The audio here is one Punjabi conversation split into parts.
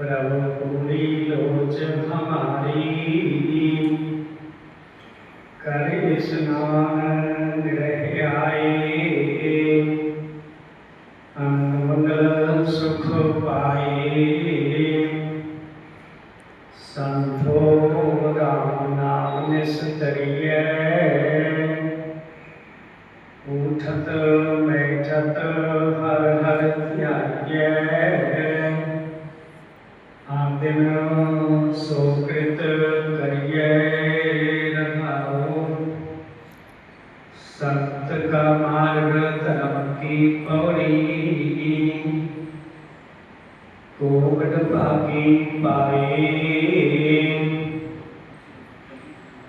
ਸੂਰਠ ਮਹਲਾ ਪੰਜਵਾ ਗੁਰੂ ਪੂਰੇ ਕਿਰਪਾ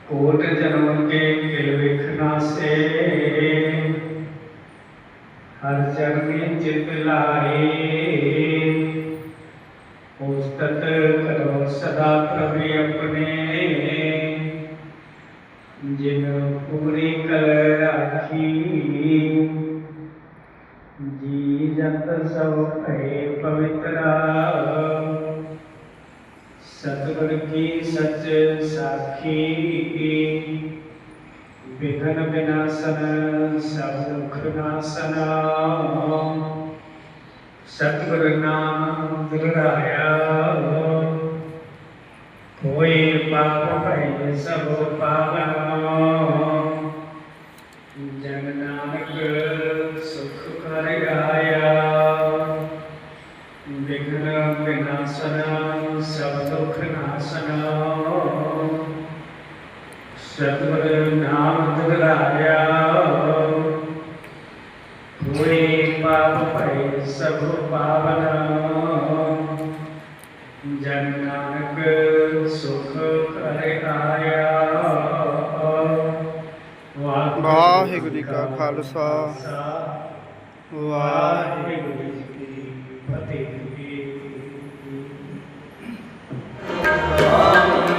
ਕੋਟ ਜਨਮ ਕੇ ਕਿਲ ਵੇਖਣਾ ਸੇ। ਹਰ ਚਰਨੀ ਚਿਤ ਲਾਏ ਉਸਤਤ ਕਰੋ ਸਦਾ ਪ੍ਰਭੇ ਆਪਣੇ। ਜਿਨ ਪੂਰੀ ਕਰ ਰਾਖੀ। ਜੀ ਜੰਤ ਸਭ ਭਏ ਪਵਿੱਤਰਾ। ਸਤਿਗੁਰ ਕੀ ਸੱਚ ਸਾਖੀ ਵਿਘਨ ਵਿਨਾਸ਼ਨ ਸਭ ਦੁਖ ਨਾਸਨ। ਸਤਿਗੁਰ ਨਾਮ ਦਿਲਾਇਆ ਕੋਈ ਪਾਪ ਭੈ ਸਭ ਪਾਵਨ। ਜਨ ਨਾਨਕ ਸੁਖ ਕਰ ਆਇਆ ਵਾਹਿਗੁਰੂ ਜੀ ਕਾ ਖਾਲਸਾ। ਵਾਹਿਗੁਰੂ ਜੀ ਕੀ ਫਤਿਹ। ਵਾਹਿਗੁਰੂ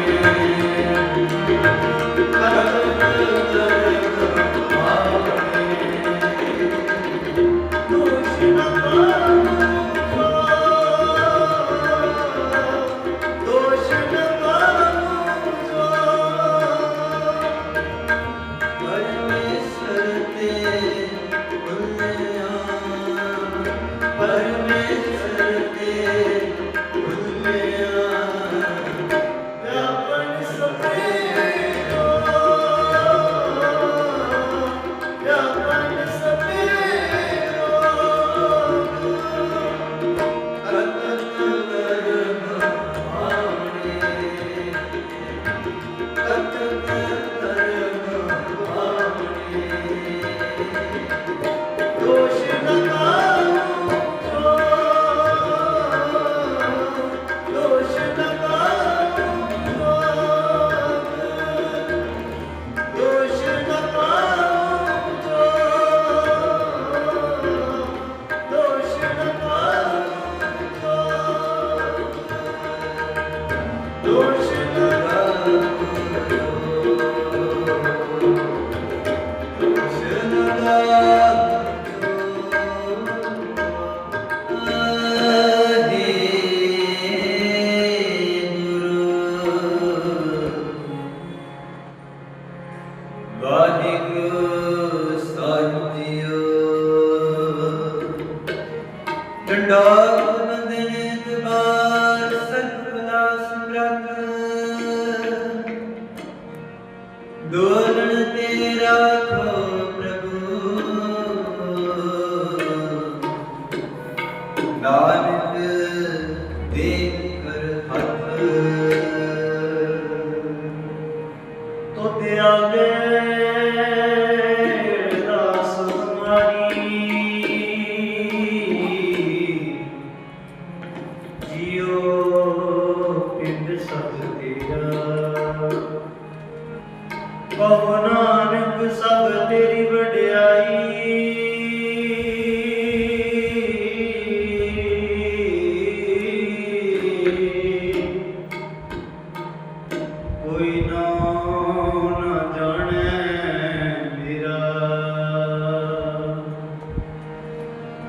đưa ਕਹੋ ਨਾਨਕ ਸਭ ਤੇਰੀ ਵਡਿਆਈ। ਕੋਈ ਨਾ ਜਾਣੈ ਮੇਰਾ।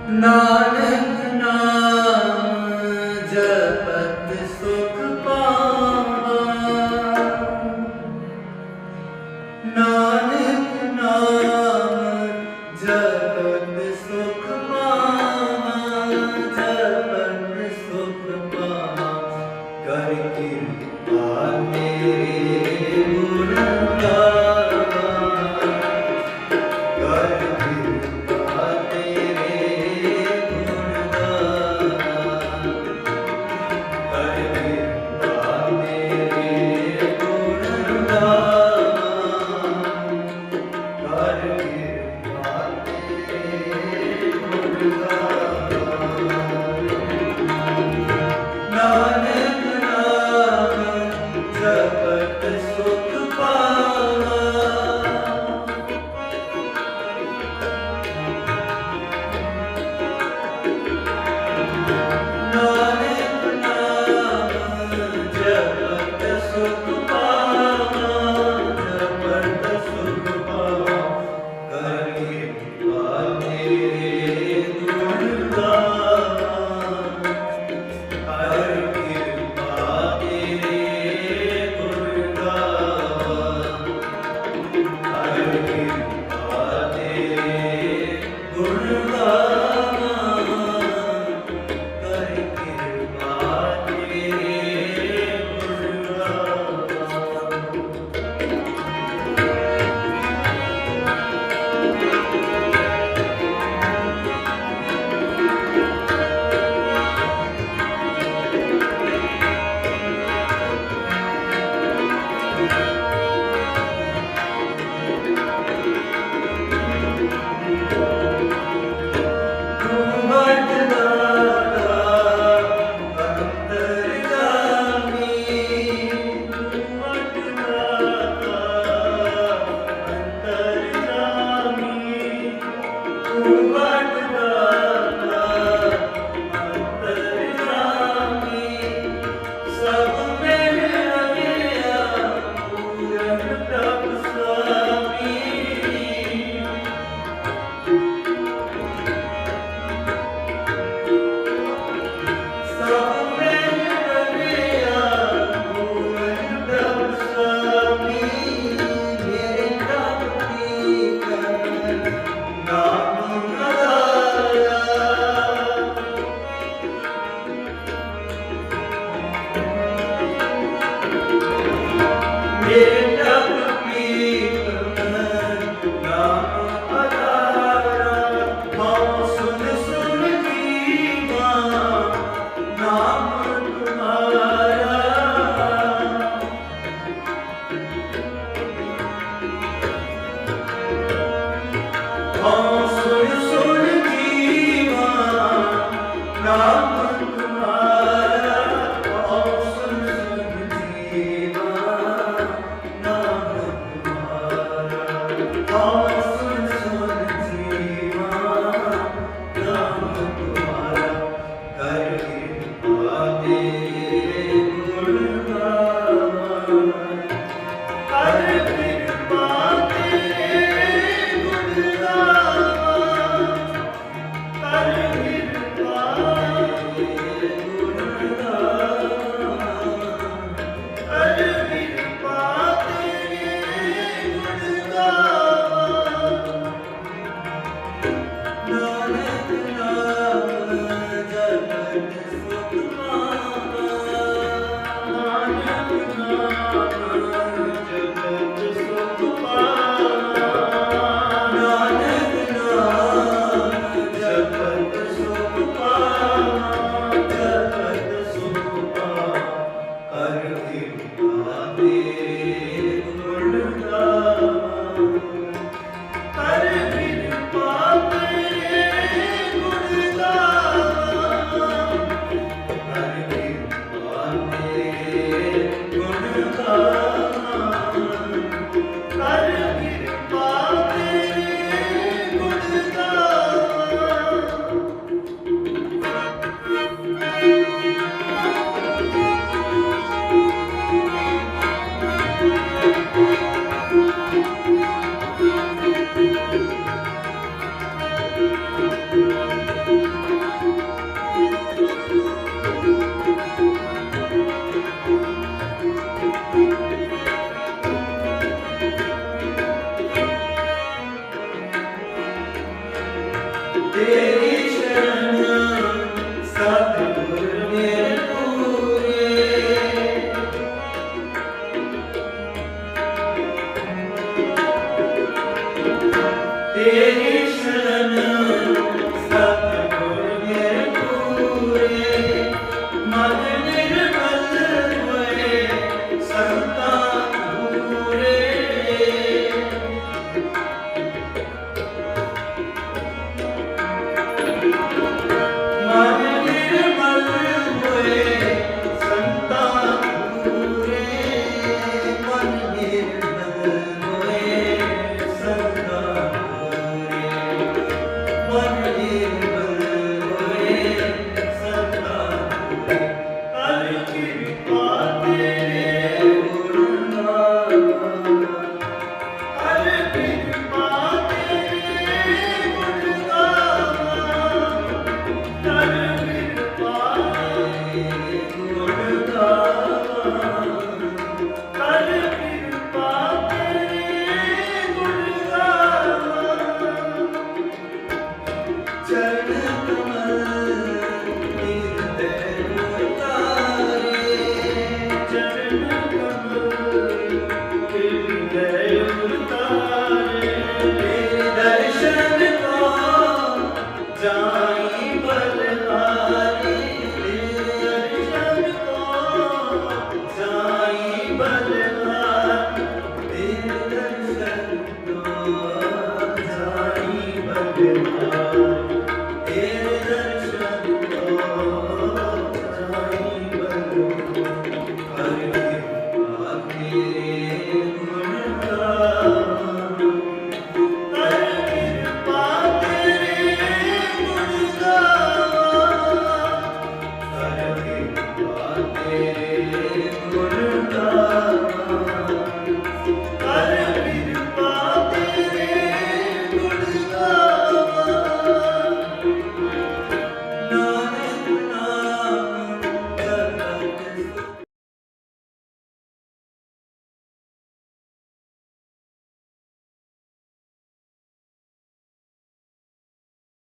ਨਾਨਕ yeah.